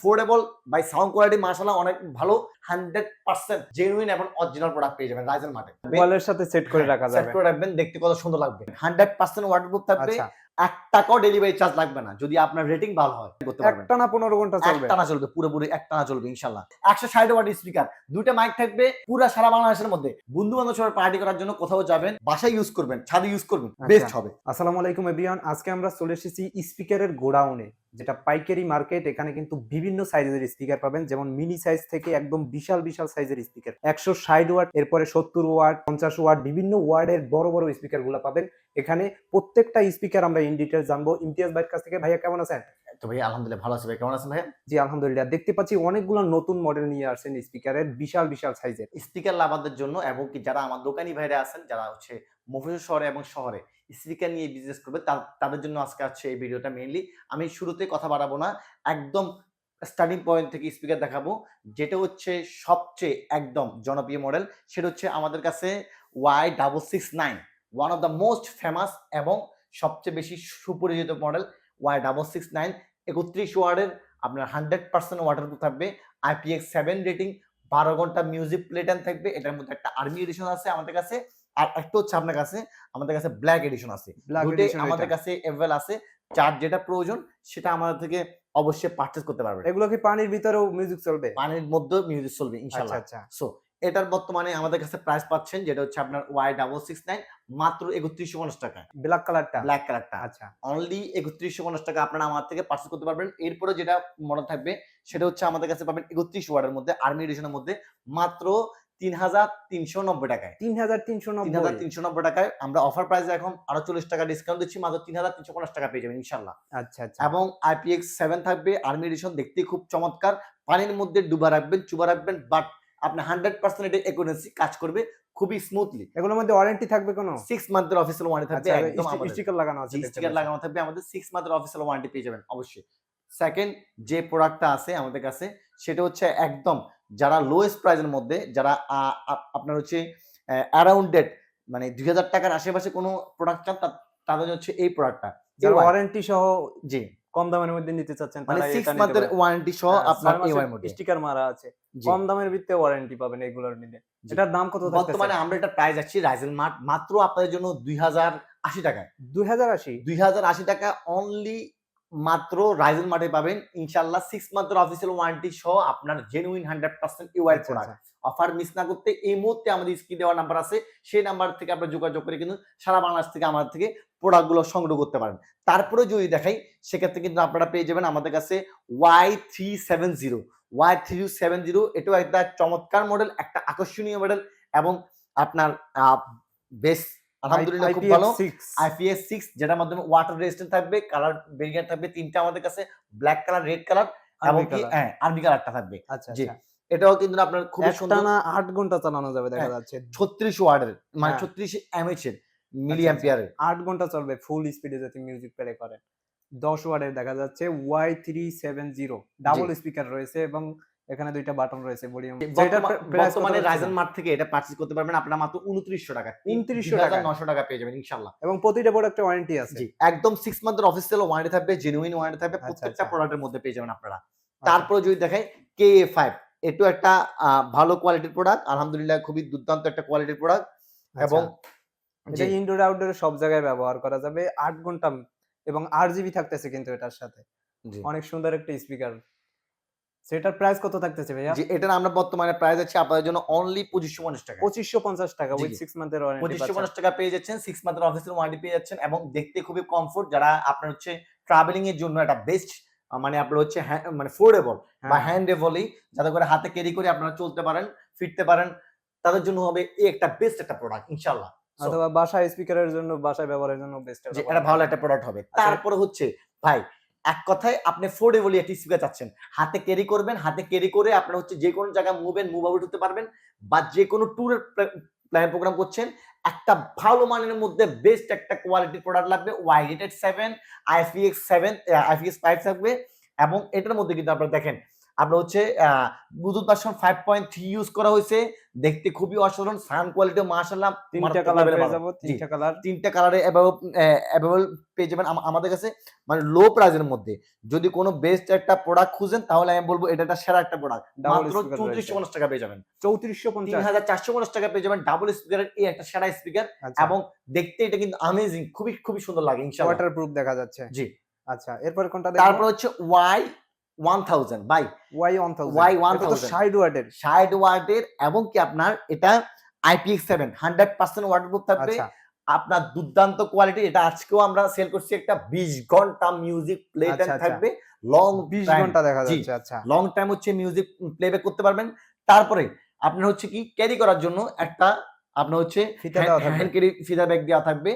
ফোর্ডেবল by sound quality মার্শাল্লাহ অনেক ভালো হান্ড্রেড পার্সেন্ট জেনুইন এবং অরিজিনাল প্রোডাক্ট পেয়ে যাবেন রাইজেন মাঠে। ওয়ালের সাথে সেট করে রাখা যাবে। সেট করে রাখবেন দেখতে কত সুন্দর লাগবে। হান্ড্রেড পার্সেন্ট ওয়াটারপ্রুফ থাকবে। আচ্ছা। এক টাকাও ডেলিভারি চার্জ লাগবে না। যদি আপনার রেটিং ভালো হয় করতে পারবেন। পনেরো ঘণ্টা চলবে। একটানা চলবে পুরোপুরি একটানা চলবে ইনশাল্লাহ একশো ষাট ওয়াট স্পিকার দুইটা মাইক থাকবে পুরো সারা বাংলাদেশের মধ্যে। বন্ধু বান্ধব সবাই পার্টি করার জন্য কোথাও যাবেন বাসায় ইউজ করবেন ছাদে ইউজ করবেন আচ্ছা। বেস্ট হবে। আসসালামু আলাইকুম এভরিওয়ান আজকে আমরা চলে এসেছি স্পিকারের গোডাউনে যেটা পাইকারি মার্কেট এখানে কিন্তু বিভিন্ন সাইজের স্পিকার পাবেন। যেমন মিনি সাইজ থেকে একদম বিশাল বিশাল সাইজের স্পিকার একশো ষাট ওয়াট এরপরে সত্তর ওয়াট পঞ্চাশ ওয়াট বিভিন্ন ওয়ার্ডের বড় বড় স্পিকারগুলো পাবেন। এখানে প্রত্যেকটা স্পিকার আমরা ইন ডিটেলস জানব। ইমতিয়াজ ভাইয়ের কাছ থেকে ভাইয়া কেমন আছেন? তো ভাই আলহামদুলিল্লাহ ভালো আছে ভাই কেমন আছেন ভাই জি আলহামদুলিল্লাহ। দেখতে পাচ্ছি অনেকগুলো নতুন মডেল নিয়ে আসছেন স্পিকারের বিশাল বিশাল সাইজের স্পিকার লাভারদের জন্য এবং কি যারা আমার দোকানি ভাইরা আছেন যারা হচ্ছে মফিজুল শহরে এবং শহরে স্পিকার নিয়ে বিজনেস করবে তাদের জন্য আজকে হচ্ছে এই ভিডিওটা মেইনলি আমি শুরুতে কথা বাড়াবো না একদম স্টার্টিং পয়েন্ট থেকে স্পিকার দেখাবো যেটা হচ্ছে সবচেয়ে একদম জনপ্রিয় মডেল সেটা হচ্ছে আমাদের কাছে Y double six nine one of the most famous এবং সবচেয়ে বেশি সুপরিচিত model Y double six nine একত্রিশ ওয়ার্ডের আপনার হান্ড্রেড পার্সেন্ট ওয়াটার থাকবে আইপিএক্স সেভেন রেটিং বারো ঘণ্টা মিউজিক প্লেটান থাকবে এটার মধ্যে একটা আর্মি এডিশন আছে আমাদের কাছে আর একটা হচ্ছে আপনার কাছে আমাদের কাছে ব্ল্যাক এডিশন আছে। আমাদের কাছে অ্যাভেলেবল আছে যার যেটা প্রয়োজন সেটা আমাদের থেকে অবশ্যই পারচেজ করতে পারবে এগুলো কি পানির ভিতরেও মিউজিক চলবে? পানির মধ্যে মিউজিক চলবে আচ্ছা ইনশাল্লাহ আচ্ছা। সো এটার বর্তমানে আমাদের কাছে প্রাইস পাচ্ছেন যেটা হচ্ছে আপনার ওয়াই ডাবল সিক্স নাইন মাত্র একত্রিশশো পঞ্চাশ টাকা। ব্ল্যাক কালারটা ব্ল্যাক কালারটা আচ্ছা। অনলি একত্রিশশো পঞ্চাশ টাকা আপনারা আমার থেকে পার্চেস করতে পারবেন। এরপরে যেটা মডেল থাকবে সেটা হচ্ছে আমাদের কাছে পাবেন একত্রিশ ওয়ার্ডের মধ্যে আর্মি এডিশনের মধ্যে মাত্র তিন হাজার তিনশো নব্বই টাকায়। তিন হাজার তিনশো তিন হাজার তিনশো নব্বই টাকায়। আমরা অফার প্রাইসে এখন আরও চল্লিশ টাকা ডিসকাউন্ট দিচ্ছি মাত্র তিন হাজার তিনশো পঞ্চাশ টাকা পেয়ে যাবেন ইনশাল্লাহ আচ্ছা আচ্ছা। এবং আইপিএক্স সেভেন থাকবে আর্মি এডিশন দেখতে খুব চমৎকার। পানির মধ্যে ডুবা রাখবেন চুবা রাখবেন বাট আপনি হান্ড্রেড পার্সেন্ট এটা কাজ করবে খুবই স্মুথলি এগুলোর মধ্যে ওয়ারেন্টি থাকবে কোনো? সিক্স মান্থের অফিসিয়াল ওয়ারেন্টি থাকবে আচ্ছা একদম স্টিকার লাগানো আছে স্টিকার লাগানো থাকবে আমাদের সিক্স মান্থের অফিসিয়াল ওয়ারেন্টি পেয়ে যাবেন অবশ্যই। সেকেন্ড যে প্রোডাক্টটা আছে আমাদের কাছে সেটা হচ্ছে একদম যারা লোয়েস্ট প্রাইজের মধ্যে যারা আপনার হচ্ছে অ্যারাউন্ড ডেট মানে দুই হাজার টাকার আশেপাশে কোনো প্রোডাক্ট চান তাদের হচ্ছে এই প্রোডাক্টটা যারা ওয়ারেন্টি সহ জি। কম দামের মধ্যে নিতে চাচ্ছেন মানে তারা সিক্স এটা নিতে মান্থের ওয়ারেন্টি সহ হ্যাঁ, আপনার ইএমআই মধ্যে স্টিকার মারা আছে। কম দামের ভিত্তিতে ওয়ারেন্টি পাবেন এগুলোর নিলে। এটার দাম কত বর্তমানে আমরা এটা প্রাইস আছি রাইজেল মার্ট মাত্র আপনাদের জন্য দুই হাজার আশি টাকায়। দুই হাজার আশি? দুই হাজার আশি টাকা অনলি মাত্র রাইজেল মার্টে পাবেন। ইনশাল্লাহ সিক্স মান্থের অফিসিয়াল ওয়ারেন্টি সহ আপনার genuine hundred percent UI product. Offer miss না করতে এই মুহূর্তে আমাদের স্ক্রিন দেওয়ার নাম্বার আছে। সেই নাম্বার থেকে আপনারা যোগাযোগ করে কিন্তু সারা বাংলাদেশ থেকে আমাদের থেকে প্রোডাক্টগুলো সংগ্রহ করতে পারেন। তারপরে যদি দেখাই সেক্ষেত্রে কিন্তু আপনারা পেয়ে যাবেন আমাদের কাছে Y three seven zero Y three seven zero এটাও একটা চমৎকার মডেল একটা আকর্ষণীয় মডেল এবং আপনার বেশ আলহামদুলিল্লাহ খুব ভালো। আইপিএস সিক্স যেটার মাধ্যমে ওয়াটার রেজিস্ট্যান্ট থাকবে কালার ভেরিয়েন্ট থাকবে তিনটা আমাদের কাছে ব্ল্যাক কালার রেড কালার এবং হ্যাঁ আর্মি কালারটা থাকবে। আচ্ছা জি। আচ্ছা। এটাও কিন্তু আপনার খুবই সুন্দর। আট ঘণ্টা চালানো যাবে দেখা হ্যাঁ, যাচ্ছে। ছত্রিশ ওয়ার্ডের মানে হ্যাঁ। ছত্রিশ এমএচ এর। মিলি আচ্ছা, অ্যাম্পিয়ারের আট ঘণ্টা চলবে ফুল স্পিডে যাতে মিউজিক প্লে করেন দশ ওয়ার্ডের দেখা যাচ্ছে Y three seven zero double speaker রয়েছে এবং এখানে দুইটা বাটন রয়েছে ভলিউম যেটা বর্তমানে রাইজেন মার্ট থেকে এটা পারচেজ করতে পারবেন আপনারা মাত্র উনত্রিশশো টাকা। 2900 টাকা। নশো টাকা পেয়ে যাবেন ইনশাল্লাহ। এবং প্রতিটা প্রোডাক্টে ওয়ারেন্টি আছে। জি একদম সিক্স মান্থের অফিসিয়াল ওয়ারেন্টি থাকবে জেনুইন ওয়ারেন্টি থাকবে আচ্ছা, প্রত্যেকটা আচ্ছা। প্রোডাক্টের মধ্যে পেয়ে যাবেন আপনারা। তারপরে যদি দেখেন কে এ ফাইভ এটাও একটা ভালো কোয়ালিটির প্রোডাক্ট আলহামদুলিল্লাহ খুবই দুর্দান্ত একটা কোয়ালিটির প্রোডাক্ট এবং এটা ইনডোর আউটডোর সব জায়গায় ব্যবহার করা যাবে। আট ঘণ্টা এবং আট জিবি থাকতেছে কিন্তু এটার সাথে। অনেক সুন্দর একটা স্পিকার সেটার প্রাইস কত থাকতেছে ভাইয়া? জি এটার আমরা বর্তমানে প্রাইস আছে আপনাদের জন্য অনলি পঁচিশশো পঞ্চাশ টাকা। পঁচিশশো পঞ্চাশ টাকা জি, উইথ জি। সিক্স মান্থের ওয়ারেন্টি পঁচিশশো পঞ্চাশ টাকা পেয়ে যাচ্ছেন সিক্স মান্থের অফিসের ওয়ারেন্টি পেয়ে যাচ্ছেন এবং দেখতে খুবই কমফোর্ট যারা আপনার হচ্ছে ট্রাভেলিং এর জন্য একটা বেস্ট মানে আপনার হচ্ছে হ্যাঁ- মানে ফোর্ডেবল বা হ্যান্ডেবলই যাতে করে হাতে ক্যারি করে আপনারা চলতে পারেন ফিরতে পারেন তাদের জন্য হবে এই একটা বেস্ট একটা প্রোডাক্ট ইনশাল্লাহ So, অথবা বাসায় স্পিকারের জন্য বাসায় ব্যবহারের জন্য বেস্ট যে এটা ভালো একটা প্রোডাক্ট হবে। তারপরে হচ্ছে ভাই এক কথায় আপনি ফোর্ডেবলি একটি স্পিকার চাচ্ছেন। হাতে ক্যারি করবেন হাতে ক্যারি করে আপনার হচ্ছে যে কোনো জায়গায় মুভেন মুভ আউট হতে পারবেন বা যে কোনো ট্যুরের প্ল্যান প্রোগ্রাম করছেন একটা ভালো মানের মধ্যে বেস্ট একটা কোয়ালিটির প্রোডাক্ট লাগবে Y rated seven IPX seven IPX five থাকবে এবং এটার মধ্যে কিন্তু আপনারা দেখেন আপনার হচ্ছে Bluetooth version five point three use করা হয়েছে। দেখতে খুবই অসাধারণ সাউন্ড কোয়ালিটি মার্শাল্লাহ তিনটা কালার পেয়ে যাব তিনটা কালার তিনটা কালারে অ্যাভেলেবল পেয়ে যাবেন আমাদের কাছে মানে লো প্রাইজের মধ্যে। যদি কোনো বেস্ট একটা প্রোডাক্ট খুঁজেন তাহলে আমি বলব এটা একটা সেরা একটা প্রোডাক্ট মাত্র চৌত্রিশশো পঞ্চাশ টাকা পেয়ে যাবেন। চৌত্রিশশো তিন হাজার চারশো পঞ্চাশ টাকা পেয়ে যাবেন ডাবল স্পিকারের এই একটা সেরা স্পিকার আচ্ছা। এবং দেখতে এটা কিন্তু আমেজিং খুবই খুবই সুন্দর লাগে ইনশাআল্লাহ। ওয়াটার প্রুফ দেখা যাচ্ছে। জি। আচ্ছা এরপর কোনটা তারপর হচ্ছে Y one thousand by Y one thousand Y 1000 ষাট ওয়াটের ষাট ওয়াটের এবং কি আপনার এটা IPX seven hundred percent waterproof থাকবে। আচ্ছা। আপনার দুর্দান্ত কোয়ালিটি এটা আজকেও আমরা সেল করছি একটা বিশ ঘণ্টা মিউজিক প্লে আচ্ছা, আচ্ছা। থাকবে। লং বিশ। ঘণ্টা দেখা যাচ্ছে আচ্ছা। লং টাইম হচ্ছে মিউজিক প্লেব্যাক করতে পারবেন। তারপরে আপনার হচ্ছে কি ক্যারি করার জন্য একটা আপনার হচ্ছে ফিতা। হ্যান্ড ক্যারি ফিদার ব্যাগ দেওয়া থাকবে।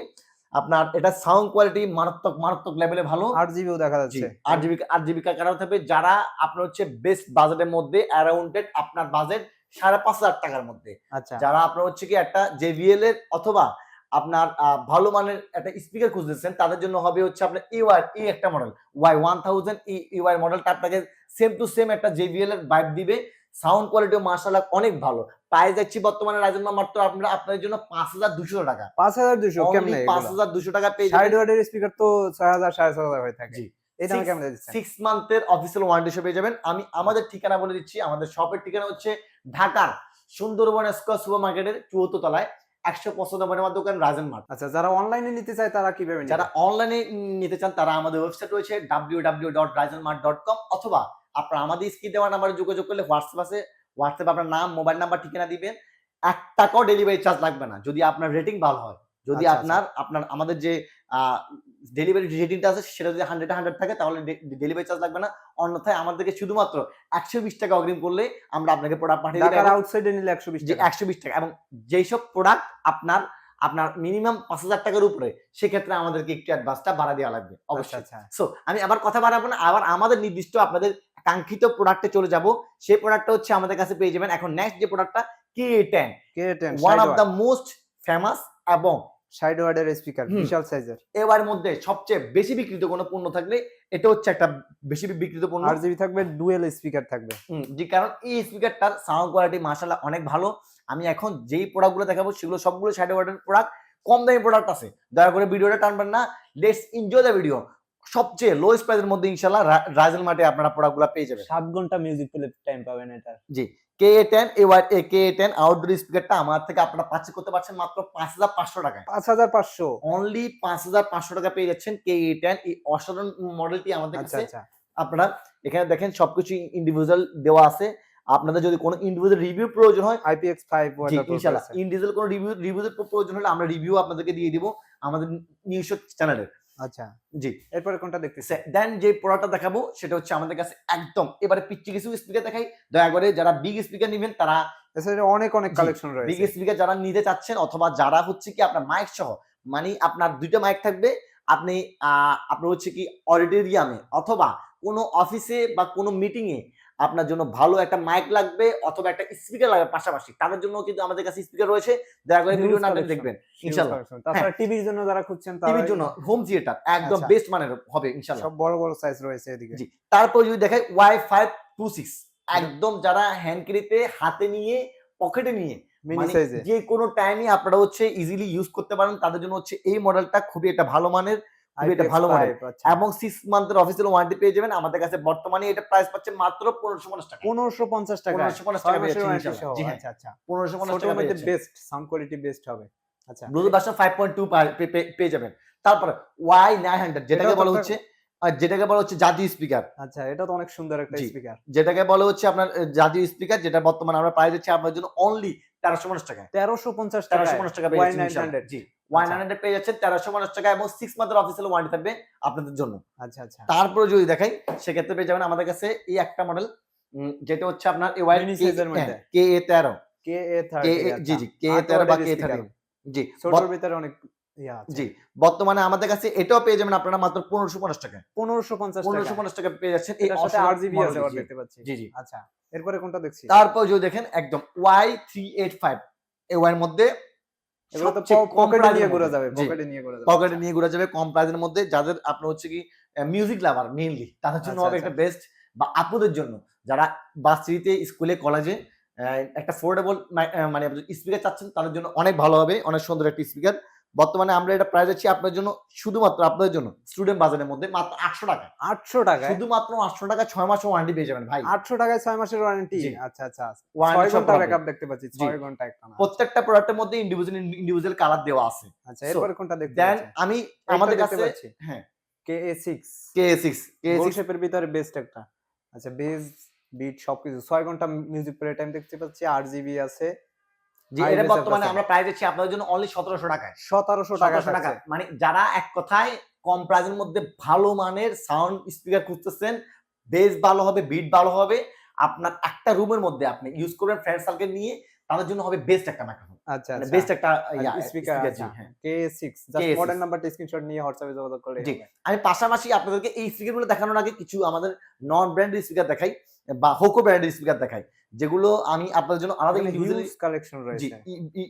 আপনার এটা সাউন্ড কোয়ালিটি মারাত্মক মারাত্মক লেভেলে ভালো। আট জিবিও দেখা যাচ্ছে। আট জিবি আট জিবি কার্ড থাকবে যারা আপনার হচ্ছে বেস্ট বাজেটের মধ্যে অ্যারাউন্ডেড আপনার বাজেট সাড়ে পাঁচ হাজার টাকার মধ্যে। আচ্ছা। যারা আপনার হচ্ছে কি একটা জেভিএল এর অথবা আপনার ভালো মানের একটা স্পিকার খুঁজতেছেন তাদের জন্য হবে হচ্ছে আপনার ইউআর এই একটা model Y one thousand UI মডেলটা আপনাকে সেম টু সেম একটা জেভিএল এর ভাইব দিবে। সাউন্ড কোয়ালিটিও মার্শাল্লাহ অনেক ভালো। প্রাইস যাচ্ছি বর্তমানে রাজন মাত্র আপনার আপনাদের জন্য পাঁচ হাজার দুশো টাকা। পাঁচ হাজার দুশো কেমনে পাঁচ হাজার দুশো টাকা পেয়ে যাবেন। ওয়াটের স্পিকার তো ছয় হাজার সাড়ে ছয় হাজার হয়ে থাকে। জি। এই কেমন সিক্স মান্থের অফিসিয়াল ওয়ারেন্টি পেয়ে যাবেন। আমি আমাদের ঠিকানা বলে দিচ্ছি। আমাদের শপের ঠিকানা হচ্ছে ঢাকার সুন্দরবন স্কোয়ার সুপার মার্কেটের চুয়াত্তর তলায় একশো পঁচাত্তর নম্বর দোকান রাজেন মার্ট। আচ্ছা যারা অনলাইনে নিতে চায় তারা কীভাবে যারা অনলাইনে নিতে চান তারা আমাদের ওয়েবসাইট রয়েছে ডাব্লিউ ডাব্লিউ ডট রাজনমার্ট ডট কম অথবা আপনারা আমাদের স্ক্রিন দেওয়া নাম্বারে যোগাযোগ করলে হোয়াটসঅ্যাপ আছে। হোয়াটসঅ্যাপ আপনার নাম মোবাইল নাম্বার ঠিকানা দিবেন। এক টাকাও ডেলিভারি চার্জ লাগবে না যদি আপনার রেটিং ভালো হয়। যদি আচ্ছা, আপনার আপনার আমাদের যে ডেলিভারি রেটিংটা আছে সেটা যদি হান্ড্রেড হান্ড্রেড থাকে তাহলে ডেলিভারি চার্জ লাগবে না। অন্যথায় আমাদেরকে শুধুমাত্র একশো বিশ টাকা অগ্রিম করলে আমরা আপনাকে প্রোডাক্ট পাঠিয়ে ঢাকার আউটসাইডে নিলে একশো বিশ একশো বিশ টাকা। এবং যেই সব প্রোডাক্ট আপনার আপনার মিনিমাম পাঁচ হাজার টাকার উপরে সেক্ষেত্রে আমাদেরকে একটু অ্যাডভান্সটা বাড়া দেওয়া লাগবে। আচ্ছা অবশ্যই। আচ্ছা। সো আমি আবার কথা বাড়াবো না। আবার আমাদের নির্দিষ্ট আপনাদের কাঙ্ক্ষিত প্রোডাক্টে চলে যাব সেই প্রোডাক্টটা হচ্ছে আমাদের কাছে পেয়ে যাবেন। এখন নেক্সট যে প্রোডাক্টটা K ten K ten one of the most famous এবং সাইড ওয়াটের স্পিকার বিশাল সাইজের এবার মধ্যে সবচেয়ে বেশি বিক্রিত কোনো পণ্য থাকলে এটা হচ্ছে একটা বেশি বিক্রিত পণ্য। জিবি থাকবে ডুয়েল স্পিকার থাকবে। জি কারণ এই স্পিকারটার সাউন্ড কোয়ালিটি মার্শাল্লাহ অনেক ভালো। আমি এখন যেই প্রোডাক্টগুলো দেখাবো সেগুলো সবগুলো সাইড ওয়াটের প্রোডাক্ট কম দামি প্রোডাক্ট আছে। দয়া করে ভিডিওটা টানবেন না। লেটস এনজয় দ্য ভিডিও সবচেয়ে লোয়েস্ট প্রাইসের মধ্যে ইনশাল্লাহ রাজেল মাঠে আপনারা প্রোডাক্টগুলো পেয়ে যাবেন। সাত ঘণ্টা মিউজিক প্লে টাইম পাবেন এটা। জি K A ten A Y A K A ten outdoor স্পিকারটা আমার থেকে আপনারা পাচ্ছে করতে পারছেন মাত্র পাঁচ হাজার পাঁচশো টাকায়। পাঁচ হাজার পাঁচশো। অনলি পাঁচ হাজার পাঁচশো টাকা পেয়ে যাচ্ছেন কে এ টেন এই অসাধারণ মডেলটি আমাদের আচ্ছা কাছে। আচ্ছা। আপনারা এখানে দেখেন সবকিছু ইন্ডিভিজুয়াল দেওয়া আছে। আপনাদের যদি কোনো ইন্ডিভিজুয়াল রিভিউ প্রয়োজন হয় আইপিএক্স ফাইভ জি ইনশাআল্লাহ। ইন্ডিভিজুয়াল কোনো রিভিউ রিভিউর প্রয়োজন হলে আমরা রিভিউ আপনাদেরকে দিয়ে দিব আমাদের নিউজ চ্যানেলে আচ্ছা। জি এরপরে কোনটা দেখতেছি? দেন যে প্রোডাক্টটা দেখাবো সেটা হচ্ছে আমাদের কাছে একদম এবারে পিচ্ছি কিছু স্পিকার দেখাই। দয়া করে যারা বিগ স্পিকার নেবেন তারা অনেক অনেক কালেকশন বিগ রয়েছে। স্পিকার যারা নিতে চাচ্ছেন অথবা যারা হচ্ছে কি আপনার মাইক সহ মানে আপনার দুইটা মাইক থাকবে আপনি আহ, আপনার হচ্ছে কি অডিটোরিয়ামে অথবা কোনো অফিসে বা কোনো মিটিং এ আপনার জন্য ভালো একটা মাইক লাগবে অথবা একটা স্পিকার লাগবে পাশাপাশি। তাদের জন্য কিন্তু আমাদের কাছে স্পিকার রয়েছে। দয়া করে ভিডিও না দেখবেন ইনশাল্লাহ। তাছাড়া টিভির জন্য যারা খুঁজছেন টিভির জন্য হোম থিয়েটার একদম আচ্ছা। বেস্ট মানের হবে ইনশাল্লাহ। সব বড় বড় সাইজ রয়েছে এদিকে। জি। তারপর যদি দেখাই ওয়াই ফাইভ টু সিক্স একদম যারা হ্যান্ড ক্যারিতে হাতে নিয়ে পকেটে নিয়ে যে কোনো টাইমে আপনারা হচ্ছে ইজিলি ইউজ করতে পারেন। তাদের জন্য হচ্ছে এই মডেলটা খুবই একটা ভালো মানের। একটা ভালো মডেল আচ্ছা। এবং সিক্স মান্থের অফিসিয়াল ওয়ারেন্টি পেয়ে যাবেন। আমাদের কাছে বর্তমানে এটা প্রাইস পাচ্ছে মাত্র পনেরোশো পঞ্চাশ টাকা। পনেরোশো পঞ্চাশ টাকা 1550 টাকা পেয়েছি জি হ্যাঁ। আচ্ছা আচ্ছা। পনেরোশো পঞ্চাশ টাকা বেস্ট সাউন্ড কোয়ালিটি বেস্ট হবে। আচ্ছা। Bluetooth version five point two পেয়ে যাবেন। তারপরে ওয়াই নাইন হান্ড্রেড যেটাকে বলা হচ্ছে আহ, যেটাকে বলা হচ্ছে জাতীয় স্পিকার আচ্ছা এটা তো অনেক সুন্দর একটা স্পিকার যেটাকে বলা হচ্ছে আপনার জাতীয় স্পিকার যেটা বর্তমানে আমরা প্রাইস দিচ্ছি আপনার জন্য অনলি তেরোশো পঞ্চাশ টাকা তেরোশো পঞ্চাশ টাকা তেরোশো পঞ্চাশ টাকা জি। ওয়ান আচ্ছা। হান্ড্রেড পেয়ে যাচ্ছেন তেরোশো পঞ্চাশ টাকা এবং সিক্স মান্থের অফিসিয়াল ওয়ারেন্টি থাকবে আপনাদের জন্য। আচ্ছা আচ্ছা। তারপরে যদি দেখাই সেক্ষেত্রে পেয়ে যাবেন আমাদের কাছে এই একটা মডেল যেটা হচ্ছে আপনার এ ওয়াই। কে এ তেরো। কে A thirty G G K এ তেরো বা কে থার্টি জি ভিতরে অনেক জি বর্তমানে আমাদের কাছে এটাও পেয়ে যাবেন আপনারা মাত্র পনেরোশো পঞ্চাশ টাকা। পনেরোশো পঞ্চাশ পনেরোশো পঞ্চাশ টাকা পেয়ে যাচ্ছেন। এই সাথে আট জিবি আছে জি। দেখতে পাচ্ছি। জি জি। আচ্ছা এরপরে কোনটা দেখছি? তারপর যদি দেখেন একদম Y three eight five A Y এর মধ্যে এগুলো তো পকেটে নিয়ে ঘোরা যাবে পকেটে নিয়ে ঘোরা যাবে। পকেটে নিয়ে ঘুরে যাবে কম প্রাইসের মধ্যে। যাদের আপনার হচ্ছে কি মিউজিক লাভার মেইনলি তাদের জন্য আচ্ছা, হবে একটা বেস্ট বা আপুদের জন্য। যারা বাসিতে স্কুলে কলেজে একটা ফোর্ডেবল মানে স্পিকার চাচ্ছেন তাদের জন্য অনেক ভালো হবে অনেক সুন্দর একটা স্পিকার বর্তমানে আমরা এটা প্রাইস আছি আপনার জন্য শুধুমাত্র আপনাদের জন্য স্টুডেন্ট বাজারের মধ্যে মাত্র আটশো টাকা। আটশো টাকায়? শুধুমাত্র আটশো টাকা ছয় মাস ওয়ারেন্টি পেয়ে যাবেন ভাই। আটশো টাকায় ছয় মাসের ওয়ারেন্টি আচ্ছা আচ্ছা। ছয় ঘণ্টা ব্যাকআপ দেখতে পাচ্ছি ছয় ঘণ্টা একটা প্রত্যেকটা প্রোডাক্টের মধ্যে ইন্ডিভিজুয়াল ইন্ডিভিজুয়াল কালার দেওয়া আছে। আচ্ছা এরপরে কোনটা দেখতে দেন আমি আমাদের কাছে হ্যাঁ। K A six K six K goal six শেপের ভিতরে বেস্ট একটা। আচ্ছা বেস বিট সবকিছু। ছয় ঘণ্টা মিউজিক প্লে টাইম দেখতে পাচ্ছি আট জিবি আছে। High এটা বর্তমানে আমরা প্রাইস দিচ্ছি আপনাদের জন্য অনলি সতেরোশো টাকায়। সতেরোশো টাকা টাকা মানে যারা এক কথায় কম প্রাইসের মধ্যে ভালো মানের সাউন্ড স্পিকার খুঁজতেছেন বেস ভালো হবে বিট ভালো হবে আপনার একটা রুমের মধ্যে আপনি ইউজ করবেন ফ্রেন্ড সার্কেল নিয়ে তাদের জন্য হবে বেস্ট একটা মাইক্রোফোন আচ্ছা মানে আচ্ছা। বেস্ট একটা স্পিকার হ্যাঁ। জাস্ট মডেল নাম্বারটা স্ক্রিনশট নিয়ে হোয়াটসঅ্যাপে যোগাযোগ করলে জি। আমি পাশাপাশি আপনাদেরকে এই স্পিকারগুলো দেখানোর আগে কিছু আমাদের নন ব্র্যান্ডের স্পিকার দেখাই বা হোকো ব্র্যান্ডের স্পিকার দেখাই যেগুলো আমি আপনাদের জন্য আলাদা হিউজ কালেকশন রয়েছে।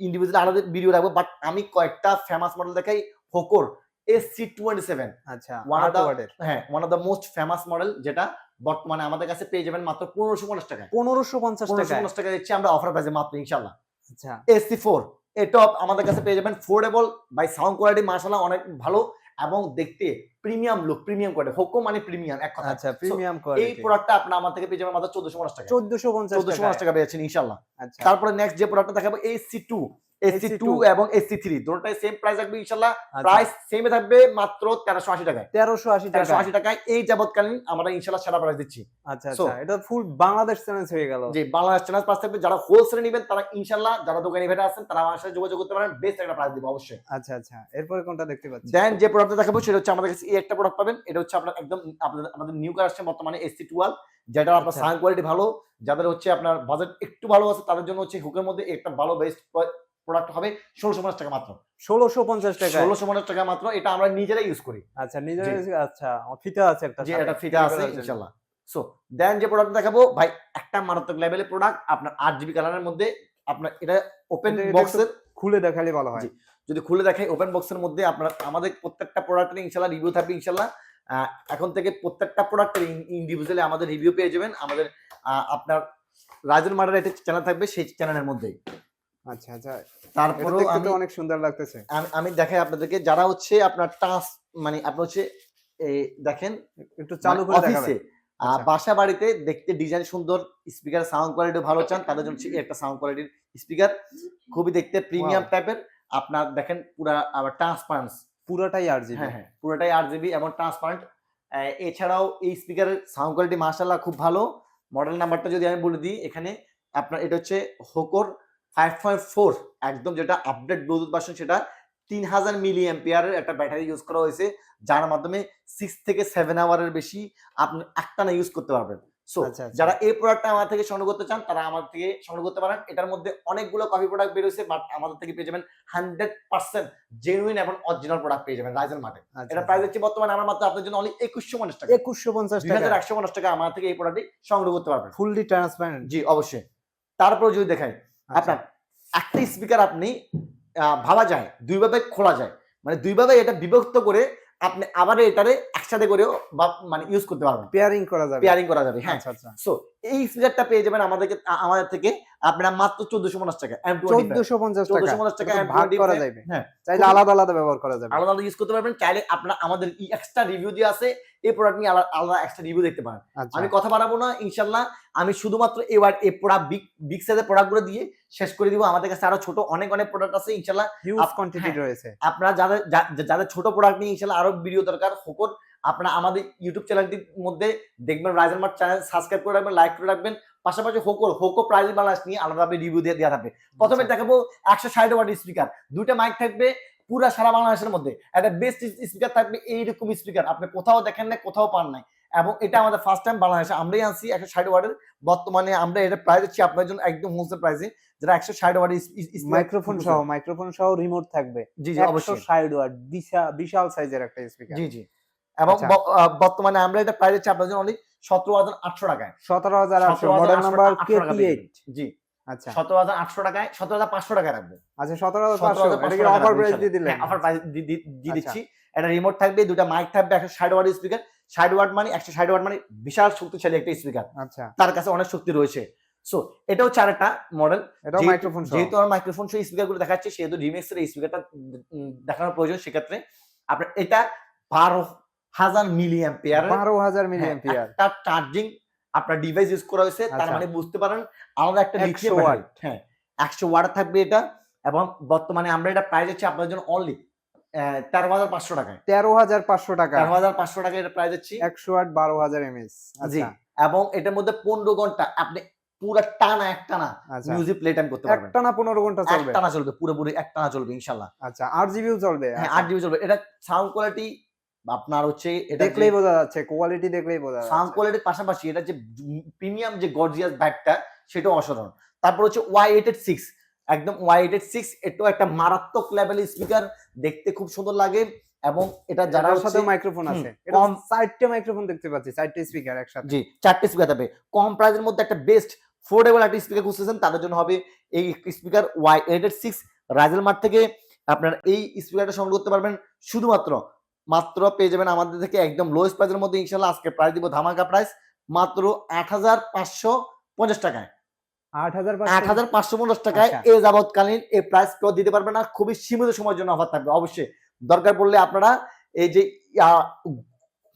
ইন্ডিভিজুয়াল আলাদা ভিডিও রাখব বাট আমি কয়েকটা ফেমাস মডেল দেখাই হোকোর এস সি টোয়েন্টি সেভেন আচ্ছা আট the- ওয়াটের হ্যাঁ one of the most famous model যেটা বর্তমানে আমাদের কাছে পেয়ে যাবেন মাত্র পনেরোশো পঞ্চাশ টাকায়। পনেরোশো পঞ্চাশ পনেরোশো পঞ্চাশ টাকা দিচ্ছি আমরা অফার প্রাইসে মাত্র ইনশাল্লাহ আচ্ছা। এসি ফোর এটা আমাদের কাছে পেয়ে যাবেন ফোর্ডেবল বাই সাউন্ড কোয়ালিটি মার্শাল্লাহ অনেক ভালো এবং দেখতে premium look premium quality Hoco মানে প্রিমিয়াম এক কথা আচ্ছা প্রিমিয়াম এই কোয়ালিটি প্রোডাক্টটা আপনার আমার থেকে পেয়ে যাবেন মাত্র চোদ্দশো পঞ্চাশ টাকা চোদ্দশো পঞ্চাশ চোদ্দশো পঞ্চাশ টাকা পেয়েছেন ইনশাল্লাহ আচ্ছা। তারপরে নেক্সট যে প্রোডাক্টটা দেখাবো এসি টু এসি টু এবং এসি থ্রি দুটোটাই সেম প্রাইস থাকবে ইনশাল্লাহ। আচ্ছা। প্রাইস সেমে থাকবে মাত্র তেরোশো আশি টাকায়। তেরোশো আশি তেরোশো আশি টাকায় এই যাবৎকালীন আমরা ইনশাল্লাহ সেরা প্রাইস দিচ্ছি। আচ্ছা আচ্ছা এটা ফুল বাংলাদেশ চ্যালেঞ্জ হয়ে গেল। যে বাংলাদেশ থাকবে যারা হোলসেলে নেবেন তারা ইনশাল্লাহ যারা দোকানে ভেটে আছেন তারা আমার সাথে যোগাযোগ করতে পারেন বেস্ট একটা প্রাইস দিব অবশ্যই। আচ্ছা আচ্ছা এরপরে কোনটা দেখতে পাচ্ছি? দেন যে প্রোডাক্টটা দেখাবো সেটা হচ্ছে আমাদের কাছে এই একটা প্রোডাক্ট পাবেন এটা হচ্ছে আপনার একদম আপনাদের আমাদের নিউ কার আসছে বর্তমানে টুয়েলভ যেটা আপনার আচ্ছা। সাউন্ড কোয়ালিটি ভালো যাদের হচ্ছে আপনার বাজেট একটু ভালো আছে তাদের জন্য হচ্ছে হুকের মধ্যে একটা ভালো বেস্ট প্রোডাক্ট হবে ষোলোশো পঞ্চাশ টাকা মাত্র। ষোলোশো পঞ্চাশ টাকা। ষোলোশো পঞ্চাশ টাকা মাত্র এটা আমরা নিজেরাই ইউজ করি। আচ্ছা নিজের জি। আচ্ছা ফিতা আছে একটা যে এটা ফিটা আছে ইনশাল্লাহ। সো দেন যে প্রোডাক্ট দেখাবো ভাই একটা মারাত্মক লেভেলের প্রোডাক্ট আপনার আট জিবি কালারের মধ্যে আপনার এটা ওপেন বক্সের খুলে দেখালে ভালো হয়। যদি খুলে দেখাই ওপেন বক্সের মধ্যে আপনার আমাদের প্রত্যেকটা প্রোডাক্টের ইনশাল্লাহ রিভিউ থাকবে ইনশাল্লাহ। এখন থেকে প্রত্যেকটা প্রোডাক্টের ইন্ডিভিজুয়ালি আমাদের রিভিউ পেয়ে যাবেন। আমাদের আহ, আপনার রাজন মার্ডার একটা চ্যানেল থাকবে সেই চ্যানেলের মধ্যেই। আচ্ছা আচ্ছা। তারপরেও আমি অনেক সুন্দর লাগতেছে। আমি- আমি দেখাই আপনাদেরকে যারা হচ্ছে আপনার টাচ মানে আপনার হচ্ছে দেখেন একটু চালু করে অফিসে দেখাবেন। আচ্ছা। বাসা বাড়িতে দেখতে ডিজাইন সুন্দর স্পিকার সাউন্ড কোয়ালিটি ভালো চান তাদের জন্য একটা সাউন্ড কোয়ালিটির স্পিকার খুবই দেখতে প্রিমিয়াম টাইপের আপনার দেখেন পুরা আবার ট্রান্সপারেন্স পুরাটাই আর জিবি হ্যাঁ হ্যাঁ পুরোটাই আট জিবি এবং ট্রান্সপারেন্ট এছাড়াও এই স্পিকারের সাউন্ড কোয়ালিটি মার্শাল্লাহ খুব ভালো। মডেল নাম্বারটা যদি আমি বলে দিই এখানে আপনার এটা হচ্ছে হোকোর ফাইভ পয়েন্ট ফোর একদম যেটা আপডেট ব্লুটুথ ভার্সন সেটা তিন হাজার মিলি এম্পিয়ারের একটা ব্যাটারি ইউজ করা হয়েছে যার মাধ্যমে সিক্স থেকে সেভেন আওয়ারের বেশি আপনি একটানা ইউজ করতে পারবেন। সো আচ্ছা, আচ্ছা। যারা এই প্রোডাক্টটা আমার থেকে সংগ্রহ করতে চান তারা আমার থেকে সংগ্রহ করতে পারেন। এটার মধ্যে অনেকগুলো কপি প্রোডাক্ট বেরোছে বাট আমাদের থেকে পেয়ে যাবেন হান্ড্রেড পার্সেন্ট জেনুইন এবং অরিজিনাল প্রোডাক্ট পেয়ে যাবেন মাঠে আচ্ছা, এটা প্রাইস হচ্ছে বর্তমানে আমার মাত্র আপনার জন্য অনলি একুশশো পঞ্চাশ টাকা। একুশশো পঞ্চাশ দুই টাকা হাজার একশো পঞ্চাশ টাকা আমার থেকে এই প্রোডাক্টটি সংগ্রহ করতে পারবেন। ফুললি ট্রান্সপারেন্ট জি অবশ্যই। তারপর যদি দেখাই। আপনার একটা স্পিকার আপনি ভাবা যায় দুইভাবে খোলা যায়। মানে দুইভাবে এটা বিভক্ত করে আপনি আবার এটারে একসাথে করেও বা মানে ইউজ করতে পারবেন। পেয়ারিং করা যাবে। পেয়ারিং করা যাবে হ্যাঁ। আচ্ছা আচ্ছা। সো এই স্পিকারটা পেয়ে যাবেন আমাদেরকে আমাদের থেকে আপনারা মাত্র চোদ্দশো পঞ্চাশ টাকা এম চোদ্দশো পঞ্চাশ টাকা। চোদ্দশো পঞ্চাশ টাকা ভাগ করা যাবে। হ্যাঁ। চাইলে আলাদা আলাদা ব্যবহার করা যাবে। আলাদা আলাদা ইউজ করতে পারবেন। চাইলে আপনারা আমাদের এক্সট্রা রিভিউ দিয়ে আছে এই প্রোডাক্ট নিয়ে আলাদা আলাদা এক্সট্রা রিভিউ দেখতে পারেন। আচ্ছা। আমি কথা বাড়াবো না ইনশাল্লাহ। আমি শুধুমাত্র এবার এই প্রোডাক্ট বিগ বিগ সাইজের প্রোডাক্টগুলো দিয়ে শেষ করে দিব। আমাদের কাছে আরও ছোট অনেক অনেক প্রোডাক্ট আছে ইনশাল্লাহ। হিউজ কোয়ান্টিটি হ্যাঁ। রয়েছে। আপনারা যাদের যাদের ছোট প্রোডাক্ট নিয়ে ইনশাল্লাহ আরও ভিডিও দরকার হোকর আপনারা আমাদের ইউটিউব চ্যানেলটির মধ্যে দেখবেন রাইজার মার্ট চ্যানেল সাবস্ক্রাইব করে রাখবেন লাইক করে রাখবেন। পাশাপাশি হোকর হোকো প্রাইজ বাংলাদেশ নিয়ে আলাদাভাবে রিভিউ দিয়ে দেওয়া থাকবে। প্রথমে আচ্ছা। দেখাবো একশো ষাট ওয়াট স্পিকার দুইটা মাইক থাকবে পুরা সারা বাংলাদেশের মধ্যে একটা বেস্ট স্পিকার থাকবে এইরকম স্পিকার আপনি কোথাও দেখেন না কোথাও পান নাই। এবং এটা আমাদের ফার্স্ট টাইম বাংলাদেশে। আমরাই আনছি একশো ষাট ওয়াটের বর্তমানে আমরা এটা প্রাইস দিচ্ছি আপনার জন্য একদম হোলসেল প্রাইসে যেটা একশো ষাট ওয়াট মাইক্রোফোন সহ মাইক্রোফোন সহ রিমোট থাকবে। জি জি অবশ্যই। ষাট ওয়াট বিশাল বিশাল সাইজের একটা স্পিকার জি জি। এবং আচ্ছা। বর্তমানে আমরা এটা প্রাইস দিচ্ছি আপনার জন্য অনলি সতেরো হাজার আটশো টাকায়। সতেরো হাজার আটশো 17,800 মডেল নাম্বার জি। আচ্ছা। সতেরো হাজার আটশো টাকায় সতেরো হাজার পাঁচশো টাকায় রাখব। আচ্ছা সতেরো হাজার পাঁচশো। টাকা অফার প্রাইস দিয়ে দিলেন? হ্যাঁ, দিয়ে আচ্ছা। দিচ্ছি। একটা রিমোট থাকবে দুটা মাইক থাকবে একশো ষাট ওয়াট স্পিকার ষাট ওয়াট মানে একশো ষাট ওয়াট মানে বিশাল শক্তিশালী একটা স্পিকার আচ্ছা। তার কাছে অনেক শক্তি রয়েছে। সো এটা হচ্ছে আরেকটা মডেল এটাও মাইক্রোফোন যেহেতু আমার মাইক্রোফোন স্পিকারগুলো দেখাচ্ছি সেহেতু রিমিক্স এর স্পিকারটা দেখানোর প্রয়োজন সেক্ষেত্রে আপনার এটা বারো হাজার মিলি অ্যাম্পিয়ার বারো হাজার মিলি একটা চার্জিং আপনার ডিভাইস ইউজ করা হয়েছে তার আচ্ছা। মানে বুঝতে পারেন আলাদা একটা 100 লিথিয়াম watt। হ্যাঁ একশো ওয়ার্ড থাকবে এটা এবং বর্তমানে আমরা এটা প্রাইস হচ্ছে আপনার জন্য অনলি তেরো হাজার পাঁচশো টাকায়। তেরো হাজার পাঁচশো টাকা। তেরো হাজার পাঁচশো টাকায় এটা প্রাইস হচ্ছে একশো আট বারো হাজার এমএস জি আচ্ছা। এবং এটার মধ্যে পনেরো ঘণ্টা আপনি পুরো টানা এক টানা আচ্ছা। মিউজিক প্লে টাইম করতে পারবেন। একটা না পনেরো ঘণ্টা এক চলবে? টানা চলবে পুরোপুরি এক টানা চলবে ইনশাল্লাহ আচ্ছা আট জিবিও চলবে? হ্যাঁ। আট জিবি চলবে। এটা সাউন্ড কোয়ালিটি আপনার হচ্ছে এটা দেখলেই বোঝা যাচ্ছে কোয়ালিটি দেখলেই বোঝা যাচ্ছে। সাউন্ড কোয়ালিটির পাশাপাশি এটা যে প্রিমিয়াম যে গর্জিয়াস ব্যাগটা সেটা অসাধারণ। তারপর হচ্ছে ওয়াই এইটেড সিক্স একদম ওয়াই এইটেড সিক্স এটাও একটা মারাত্মক লেভেলের স্পিকার দেখতে খুব সুন্দর লাগে এবং এটা যারা সাথে মাইক্রোফোন আছে। এটা কম- চারটে মাইক্রোফোন দেখতে পাচ্ছি চারটে স্পিকার একসাথে। জি চারটে স্পিকার থাকবে। কম প্রাইসের মধ্যে একটা বেস্ট ফোর্ডেবল একটা স্পিকার খুঁজতেছেন তাদের জন্য হবে এই স্পিকার ওয়াই এইটেড সিক্স রাজেল মার্ট থেকে আপনার এই স্পিকারটা সংগ্রহ করতে পারবেন। শুধুমাত্র মাত্র পেয়ে যাবেন আমাদের থেকে একদম লোয়েস্ট প্রাইসের মধ্যে ইনশাল্লাহ আজকে প্রাইস দিব ধামাকা প্রাইস মাত্র আট হাজার পাঁচশো পঞ্চাশ টাকায়। আট হাজার পাঁচশো পঞ্চাশ টাকায় আচ্ছা। এ যাবৎকালীন এই প্রাইস কেউ দিতে পারবে না খুবই সীমিত সময়ের জন্য অফার থাকবে। অবশ্যই দরকার পড়লে আপনারা এই যে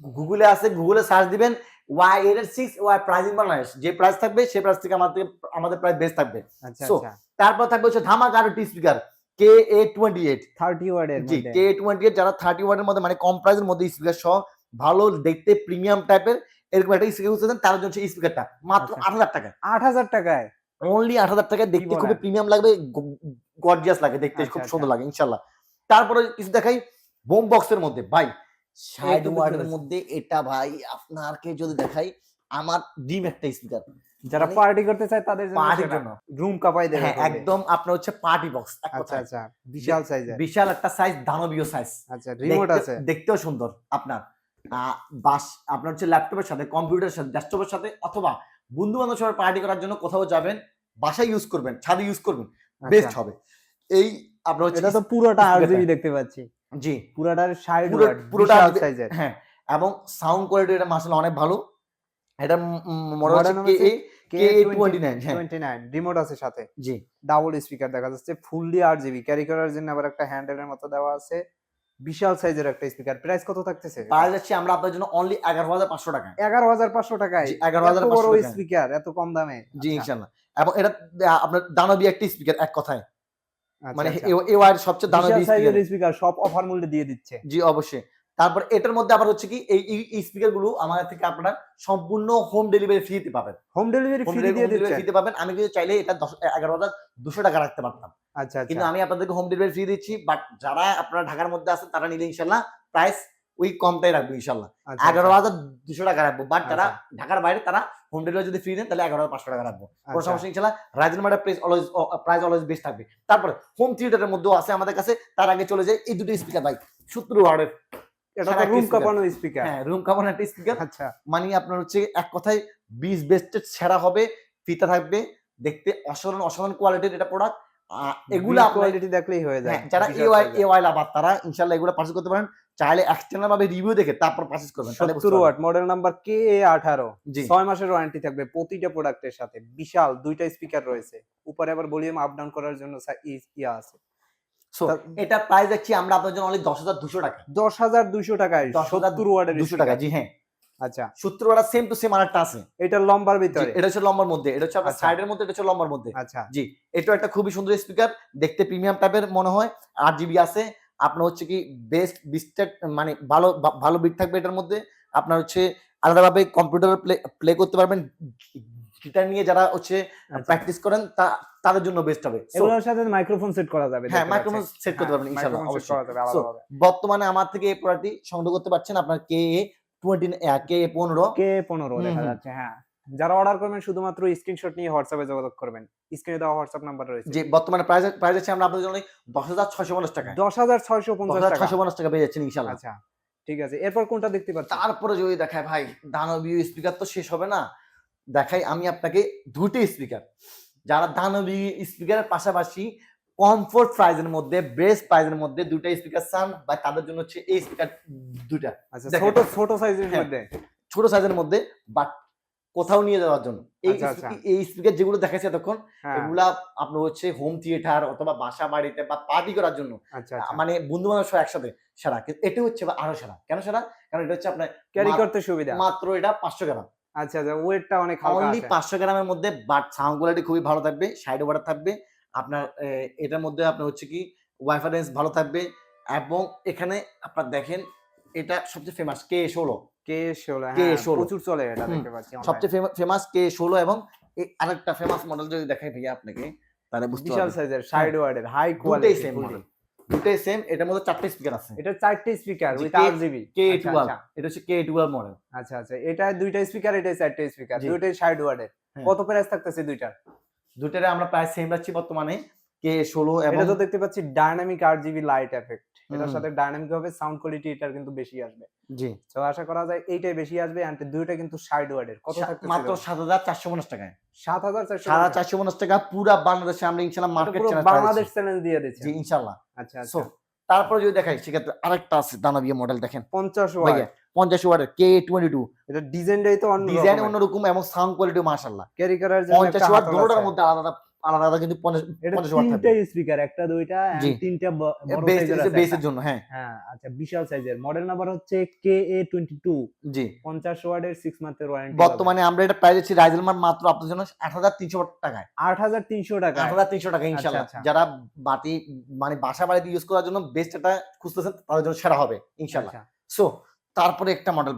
গুগলে আছে গুগলে সার্চ দিবেন ওয়াই সিক্স ওয়াই বাংলাদেশ। যে প্রাইস থাকবে সেই প্রাইস থেকে আমাদের আমাদের প্রাইস বেস্ট থাকবে। আচ্ছা আচ্ছা। তারপর থাকবে হচ্ছে ধামাকা আরও টি speaker K A twenty eight thirty ওয়ার্ডের জি কে টোয়েন্টি এইট যারা থার্টি ওয়াটের মধ্যে মানে কম প্রাইসের মধ্যে স্পিকার সহ ভালো দেখতে প্রিমিয়াম টাইপের এরকম একটা স্পিকার খুঁজতেছেন তার জন্য সেই স্পিকারটা মাত্র আচ্ছা। আট হাজার টাকা আট হাজার টাকায় অনলি আট হাজার টাকায় দেখতে? খুবই প্রিমিয়াম লাগবে গর্জিয়াস লাগে দেখতে আচ্ছা, খুব আচ্ছা। সুন্দর লাগে ইনশাল্লাহ তারপরে কিছু দেখাই বোম বক্সের মধ্যে ভাই ষাট ওয়াটের পাচ্ছি। মধ্যে এটা ভাই আপনারকে যদি দেখাই আমার ডিম একটা স্পিকার যারা মানে পার্টি করতে চায় তাদের জন্য পার্টির জন্য রুম কাপাই দেবে হ্যাঁ একদম আপনার হচ্ছে পার্টি বক্স আচ্ছা আচ্ছা বিশাল সাইজের বিশাল একটা সাইজ দানবীয় সাইজ আচ্ছা রিমোট আছে। দেখতেও সুন্দর আপনার। বাস আপনার হচ্ছে ল্যাপটপের সাথে কম্পিউটারের সাথে ডেস্কটপের সাথে অথবা বন্ধু বান্ধব সবাই পার্টি করার জন্য কোথাও যাবেন বাসায় ইউজ করবেন ছাদে ইউজ করবেন বেস্ট আচ্ছা। হবে। এই আপনার হচ্ছে এটা তো পুরোটা আট speaker জিবি টা। দেখতে পাচ্ছি। জি। পুরোটার পুরো- ওয়াট পুরোটা সাইজের হ্যাঁ এবং সাউন্ড কোয়ালিটি এটা মাসাল অনেক ভালো। এটা মনে হচ্ছে হচ্ছে কে কে টোয়েন্টি নাইন হ্যাঁ। টোয়েন্টি নাইন রিমোট আছে সাথে। জি। ডাবল স্পিকার দেখা যাচ্ছে ফুললি আট জিবি ক্যারি করার জন্য আবার একটা হ্যান্ডেলের মতো দেওয়া আছে। বিশাল সাইজের একটা স্পিকার প্রাইস কত থাকতেছে? পাওয়া যাচ্ছে আমরা আপনার জন্য অনলি এগারো হাজার পাঁচশো টাকা। এগারো হাজার পাঁচশো টাকায়। জি, 11,500 বড় স্পিকার এত কম দামে। জি আচ্ছা, ইনশাল্লাহ এবং এটা আপনার দানবী একটি স্পিকার এক কথায়। আচ্ছা, মানে আচ্ছা। এ ওয়ার সবচেয়ে দানবী স্পিকার সব অফার মূল্যে দিয়ে দিচ্ছে। জি অবশ্যই। তারপর এটার মধ্যে আবার হচ্ছে কি এই স্পিকারগুলো আমাদের থেকে আপনারা সম্পূর্ণ হোম ডেলিভারি ফ্রিতে পাবেন। হোম ডেলিভারি ফ্রি দিয়ে ফ্রিতে পাবেন। আমি কিন্তু চাইলে এটা দশ এগারো হাজার দুশো টাকা রাখতে পারতাম। আচ্ছা কিন্তু আচ্ছা আমি আপনাদেরকে হোম ডেলিভারি ফ্রি দিচ্ছি বাট যারা আপনারা ঢাকার মধ্যে আছেন তারা নিলে ইনশাল্লাহ প্রাইস ওই কমটাই রাখব ইনশাল্লাহ। আচ্ছা, এগারো আচ্ছা, হাজার দুশো টাকা রাখব বাট যারা আচ্ছা। ঢাকার বাইরে তারা হোম ডেলিভারি যদি ফ্রি দেন তাহলে এগারো হাজার পাঁচশো টাকা রাখব। কোনো। সমস্যা ইনশাল্লাহ রাজেন murder price always price always best থাকবে। তারপরে হোম থিয়েটারের মধ্যেও আছে আমাদের কাছে তার আগে চলে যায় এই দুটো স্পিকার ভাই সত্তর ওয়ার্ডের এটা তো রুম কাঁপানো স্পিকার হ্যাঁ রুম কামান একটা স্পিকার আচ্ছা। মানে আপনার হচ্ছে এক কথায় বিশ বেস্টের সেরা হবে ফিতা থাকবে দেখতে অসাধারণ অসাধারণ কোয়ালিটির এটা প্রোডাক্ট এগুলো কোয়ালিটি দেখলেই হয়ে যায়। হ্যাঁ, যারা এওয়াই এওয়াই লাভার তারা ইনশাল্লাহ এগুলো পারচেজ করতে পারেন। চাইলে এক্সটার্নাল ভাবে রিভিউ দেখে তারপর পারচেজ করবেন। Watt model number K A আঠারো। জি। ছয় মাসের ওয়ারেন্টি থাকবে প্রতিটা প্রোডাক্টের সাথে। বিশাল দুইটা স্পিকার রয়েছে। উপরে আবার ভলিউম আপ ডাউন করার জন্য ইয়া আছে। সো এটা প্রাইস যাচ্ছি আমরা আপনার জন্য অনলি দশ হাজার দুশো টাকা। দশ হাজার দুইশো টাকায় 10,000 সত্তর ওয়াটের দুশো টাকা জি হ্যাঁ। আচ্ছা। সত্তর ওয়াটা সেম টু সেম আরেকটা আছে। এটা লম্বার ভিতরে। এটা হচ্ছে লম্বার মধ্যে এটা হচ্ছে আপনার আচ্ছা। সাইডের মধ্যে এটা হচ্ছে লম্বার মধ্যে। আচ্ছা। জি এটা একটা খুবই সুন্দর স্পিকার দেখতে প্রিমিয়াম টাইপের মনে হয়। আট জিবি আছে আপনার হচ্ছে কি বেস্ট বিস্টেড মানে ভালো ভালো বিট থাকবে এটার মধ্যে। আপনার হচ্ছে আলাদাভাবে কম্পিউটার প্লে প্লে করতে পারবেন গিটার নিয়ে যারা হচ্ছে আচ্ছা। প্র্যাকটিস করেন তা- তাদের জন্য বেস্ট হবে। এগুলোর সাথে মাইক্রোফোন সেট করা যাবে হ্যাঁ মাইক্রোফোন সেট করতে পারবেন ইনশাআল্লাহ অবশ্যই। বর্তমানে আমার থেকে এই প্রোডাক্টটি সংগ্রহ করতে পারছেন আপনার কে এ টোয়েন্টি কে এ পনেরো। কে পনেরো হুম, দেখা যাচ্ছে হ্যাঁ। যারা অর্ডার করবেন শুধুমাত্র স্ক্রিনশট নিয়ে হোয়াটসঅ্যাপে যোগাযোগ করবেন। স্ক্রিনে দেওয়া হোয়াটসঅ্যাপ নাম্বার রয়েছে। যে বর্তমানে প্রাইস প্রাইস আছে আমরা আপনাদের জন্য দশ হাজার ছয়শো পঞ্চাশ টাকা। দশ হাজার ছয়শো পঞ্চাশ হাজার টাকা ছয়শো পঞ্চাশ টাকা পেয়ে যাচ্ছেন ইনশাল্লাহ আচ্ছা ঠিক আছে। এরপর কোনটা দেখতে পাচ্ছি তারপরে যদি দেখায় ভাই দানবীয় স্পিকার তো শেষ হবে না। দেখাই আমি আপনাকে দুটি স্পিকার যারা দানবীয় স্পিকারের পাশাপাশি কমফোর্ট প্রাইজের মধ্যে বেস্ট প্রাইজের মধ্যে দুইটা স্পিকার চান বা তাদের জন্য হচ্ছে এই স্পিকার দুইটা। আচ্ছা ছোট ছোট সাইজের হ্যাঁ। মধ্যে? ছোট সাইজের মধ্যে বাট কোথাও নিয়ে যাওয়ার জন্য। এই আচ্ছা, আচ্ছা। এই স্পিকার যেগুলো দেখাচ্ছে এতক্ষণ হ্যাঁ। এগুলা আপনার হচ্ছে হোম থিয়েটার অথবা বাসা বাড়িতে বা পার্টি করার জন্য। আচ্ছা আচ্ছা। মানে বন্ধু বান্ধব সহ একসাথে সেরা। কিন্তু এটা হচ্ছে বা আরও সেরা। কেন সেরা? কারণ এটা হচ্ছে আপনার ক্যারি করতে সুবিধা। মাত্র এটা পাঁচশো গ্রাম। আচ্ছা আচ্ছা ওয়েটটা অনেক হালকা অনলি আছে। পাঁচশো গ্রামের মধ্যে বাট সাউন্ড কোয়ালিটি খুবই ভালো থাকবে সাইড ওভার থাকবে আপনার এটার মধ্যে আপনার হচ্ছে কি ওয়াইফাই রেঞ্জ ভালো থাকবে এবং এখানে আপনার দেখেন এটা সবচেয়ে ফেমাস কে ষোলো। কে ষোলো কে ষোলো। প্রচুর চলে এটা দেখতে পাচ্ছি সবচেয়ে ফেমাস কে ষোলো এবং আরেকটা ফেমাস মডেল যদি দেখাই ভাইয়া আপনাকে তাহলে বুঝতে বিশাল সাইজের সাইড ওয়ার্ডের হাই কোয়ালিটি সেম মডেল দুটাই সেম এটার মধ্যে চারটে স্পিকার আছে। এটা চারটে স্পিকার উইথ আট জিবি কে টুয়েলভ এটা হচ্ছে কে টুয়েলভ মডেল আচ্ছা আচ্ছা। এটা দুইটা স্পিকার এটা চারটে স্পিকার। দুইটাই সাইড ওয়ার্ডের হ্যাঁ। কত প্রাইস থাকতেছে দুইটার দুটারে আমরা প্রায় সেম রাখছি বর্তমানে কে ষোলো এবং এটা তো দেখতে পাচ্ছি ডাইনামিক আট জিবি লাইট এফেক্ট এটার সাথে ডাইনামিক হবে সাউন্ড কোয়ালিটি এটার কিন্তু বেশি আসবে। জি। তো আশা করা যায় এইটাই বেশি আসবে এন্ড দুইটা কিন্তু সাইড ওয়ার্ডের কত থাকতেছে মাত্র সাত হাজার চারশো পঞ্চাশ টাকায়। সাত হাজার চারশো সাড়ে চারশো পঞ্চাশ টাকা পুরা বাংলাদেশে আমরা ইনশাল্লাহ মার্কেট পুরো বাংলাদেশ চ্যালেঞ্জ দিয়ে জি ইনশাল্লাহ আচ্ছা সো আচ্ছা। তারপরে যদি দেখাই সেক্ষেত্রে আরেকটা আছে দানবীয় মডেল দেখেন। পঞ্চাশ ভাইয়া ওয়াট পঞ্চাশ ওয়াটের কে টোয়েন্টি টু এটা ডিজাইনটাই তো অন্য ডিজাইন অন্যরকম এবং সাউন্ড কোয়ালিটি মাশাল্লাহ ক্যারি করার পঞ্চাশ ওয়াট দুটোটার মধ্যে আলাদা আলাদা আলাদা কিন্তু পঞ্চাশ ওয়াট তিনটা স্পিকার একটা দুইটা তিনটা বেসের জন্য হ্যাঁ। হ্যাঁ আচ্ছা বিশাল সাইজের মডেল নাম্বার হচ্ছে কে এ টোয়েন্টি টু জি। পঞ্চাশ ওয়ার্ডের সিক্স মান্থের ওয়ারেন্টি বর্তমানে আমরা এটা প্রাইস দিচ্ছি রাইজেল মান মাত্র আপনার জন্য আট হাজার তিনশো টাকায়। আট হাজার তিনশো টাকা আট হাজার তিনশো টাকা ইনশাল্লাহ। আচ্ছা। যারা বাতি মানে বাসা বাড়িতে ইউজ করার জন্য বেস্ট এটা খুঁজতেছেন তাদের জন্য সেরা হবে ইনশাল্লাহ। সো তারপরে একটা মডেল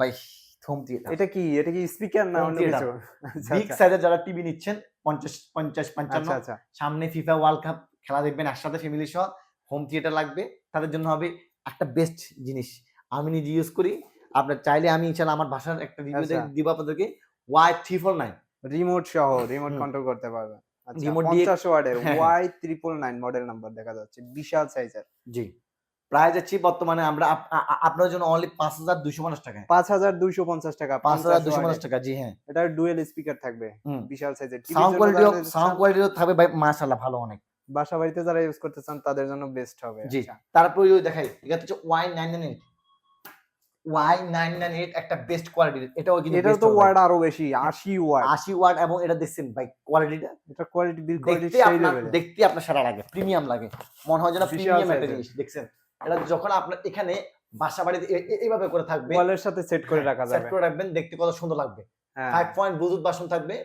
থিয়েটার। আচ্ছা। এটা কি? এটা কি স্পিকার না অন্য কিছু? আচ্ছা বিগ আচ্ছা। সাইজের যারা টিভি নিচ্ছেন পঞ্চাশ পঞ্চাশ পঞ্চান্ন। আচ্ছা আচ্ছা। সামনে ফিফা ওয়ার্ল্ড কাপ খেলা দেখবেন একসাথে ফ্যামিলি সহ। হোম থিয়েটার লাগবে তাদের জন্য হবে একটা বেস্ট জিনিস। আমি নিজে ইউজ করি। আপনার চাইলে আমি ইনশাল্লাহ আমার ভাষার একটা রিভিউ আচ্ছা। দিব আপনাদেরকে। Y three four nine remote সহ রিমোট কন্ট্রোল করতে পারবে Remote দিয়ে- পঞ্চাশ ওয়ার্ডের হ্যাঁ, হ্যাঁ। Y triple nine model number দেখা যাচ্ছে। বিশাল সাইজের জি। প্রায় যাচ্ছি বর্তমানে আমরা আপনার জন্য অনলি পাঁচ হাজার পঞ্চাশ টাকা। পাঁচ হাজার দুইশো পঞ্চাশ টাকা পাঁচ হাজার 50 দুশো পঞ্চাশ টাকা জি হ্যাঁ। এটা ডুয়েল স্পিকার থাকবে বিশাল সাইজের সাউন্ড কোয়ালিটিও সাউন্ড কোয়ালিটিও থাকবে ভাই ভালো অনেক। বাসা বাড়িতে যারা ইউজ করতে চান তাদের জন্য বেস্ট হবে জি আচ্ছা। তারপরে দেখাই এটা হচ্ছে Y nine nine eight Y nine nine eight একটা বেস্ট কোয়ালিটির এটাও কিন্তু best তো ওয়ার্ড আরও বেশি আশি ওয়ার্ড আশি ওয়াট এবং এটা দেখছেন ভাই কোয়ালিটিটা এটা কোয়ালিটি বিল কোয়ালিটি দেখতে আপনার সারা লাগে প্রিমিয়াম লাগে। মনে হয় যেন প্রিমিয়াম একটা জিনিস দেখছেন? এটা যখন আপনার এখানে বাসা বাড়িতে এইভাবে করে থাকবে ওয়ালের সাথে সেট করে রাখা সেট করে রাখবেন দেখতে কত সুন্দর লাগবে। হ্যাঁ। ফাইভ পয়েন্ট ব্লুটুথ বাসন থাকবে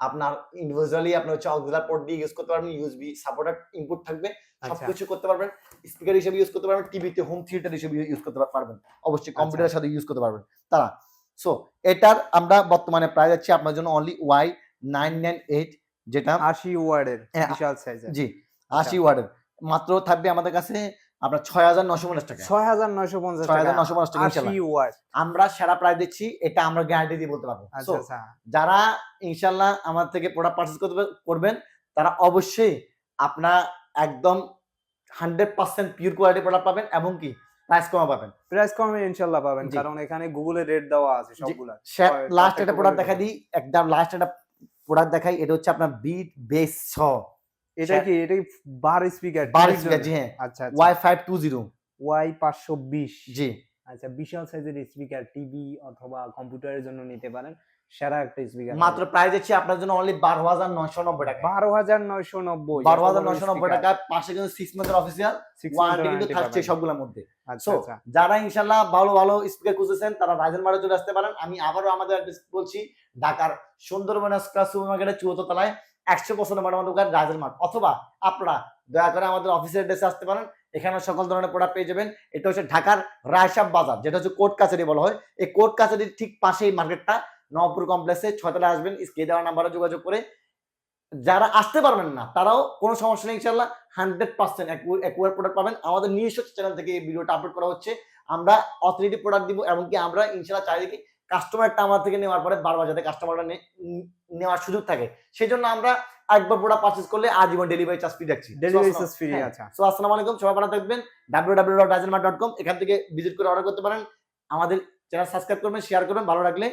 আপনার ইন্ডিভিজুয়ালি আপনার হচ্ছে অক্সিলার পোর্ট দিয়ে ইউজ করতে পারবেন ইউএসবি সাপোর্টেড ইনপুট থাকবে আচ্ছা। সবকিছু করতে পারবেন স্পিকার হিসেবে ইউজ করতে পারবেন টিভিতে হোম থিয়েটার হিসেবে ইউজ করতে পারবেন অবশ্যই আচ্ছা। কম্পিউটারের সাথে ইউজ করতে পারবেন। তারা সো এটার আমরা বর্তমানে প্রায় যাচ্ছি আপনার জন্য only Y nine nine eight যেটা আশি ওয়ার্ডের হ্যাঁ, বিশাল সাইজের জি আশি ওয়ার্ডের। মাত্র থাকবে আমাদের কাছে আপনার ছয় হাজার নশো পঞ্চাশ টাকা। ছয় হাজার নয়শো পঞ্চাশ ছয় হাজার নশো পঞ্চাশ টাকা আমরা সেরা প্রাইস দিচ্ছি এটা আমরা গ্যারান্টি দিয়ে বলতে পারব। আচ্ছা আচ্ছা। যারা ইনশাল্লাহ আমার থেকে প্রোডাক্ট পারচেজ করতে করবেন তারা অবশ্যই আপনার একদম hundred percent pure quality product পাবেন এবং কি প্রাইস কমা পাবেন। প্রাইস কমে ইনশাল্লাহ পাবেন কারণ এখানে গুগলে রেট দেওয়া আছে সবগুলা। লাস্ট একটা প্রোডাক্ট দেখা দিই একদম লাস্ট একটা প্রোডাক্ট দেখাই এটা হচ্ছে আপনার বিট বেস ছ এটা কি? এটা বার স্পিকার বার স্পিকার জি হ্যাঁ। আচ্ছা Y five two zero Y পাঁচশো বিশ জি। আচ্ছা বিশাল সাইজের স্পিকার টিভি অথবা কম্পিউটারের জন্য নিতে পারেন। সেরা একটা স্পিকার মাত্র প্রাইস আপনার জন্য অনলি বারো হাজার নয়শো নব্বই টাকা। বারো হাজার নয়শো নব্বই বারো হাজার নয়শো নব্বই টাকা পাশে কিন্তু সিক্স মান্থের অফিসিয়াল ওয়ারেন্টি কিন্তু থাকছে সবগুলোর মধ্যে। আচ্ছা So, আচ্ছা। যারা ইনশাল্লাহ ভালো ভালো স্পিকার খুঁজেছেন তারা রাইজেন মার্টে চলে আসতে পারেন। আমি আবারও আমাদের বলছি ঢাকার সুন্দরবন সুপার মার্কেটের চুয়াত্তর তলায় একশো বছর নম্বর আমাদের দোকান রাইজেন মার্ট অথবা আপনারা দয়া করে আমাদের অফিসের অ্যাড্রেসে আসতে পারেন। এখানে সকল ধরনের প্রোডাক্ট পেয়ে যাবেন। এটা হচ্ছে ঢাকার রায়সাব বাজার, যেটা হচ্ছে কোর্ট কাছারি বলা হয়। এই কোর্ট কাছারির ঠিক পাশেই মার্কেটটা নবপুর কমপ্লেক্সে ছয়তলা আসবেন। স্কে দেওয়া নাম্বারে যোগাযোগ করে যারা আসতে পারবেন না, তারাও কোনো সমস্যা নেই ইনশাল্লাহ হান্ড্রেড পার্সেন্ট একুয়ার প্রোডাক্ট পাবেন। আমাদের নিজস্ব চ্যানেল থেকে এই ভিডিওটা আপলোড করা হচ্ছে। আমরা অথরিটি প্রোডাক্ট দিব, এমনকি আমরা ইনশাল্লাহ চারিদিকে কাস্টমারটা আমার থেকে নেওয়ার পরে বারবার যাতে কাস্টমারটা নেওয়ার সুযোগ থাকে সেই জন্য আমরা একবার পুরো পারচেজ করলে আজীবন ডেলিভারি চার্জ ফ্রি রাখছি ডেলিভারি চার্জ ফ্রি। আচ্ছা। সো আসসালামু আলাইকুম সবাই ভালো থাকবেন। www.rajanmart.com এখান থেকে ভিজিট করে অর্ডার করতে পারেন। আমাদের চ্যানেল সাবস্ক্রাইব করবেন শেয়ার করবেন ভালো লাগলে।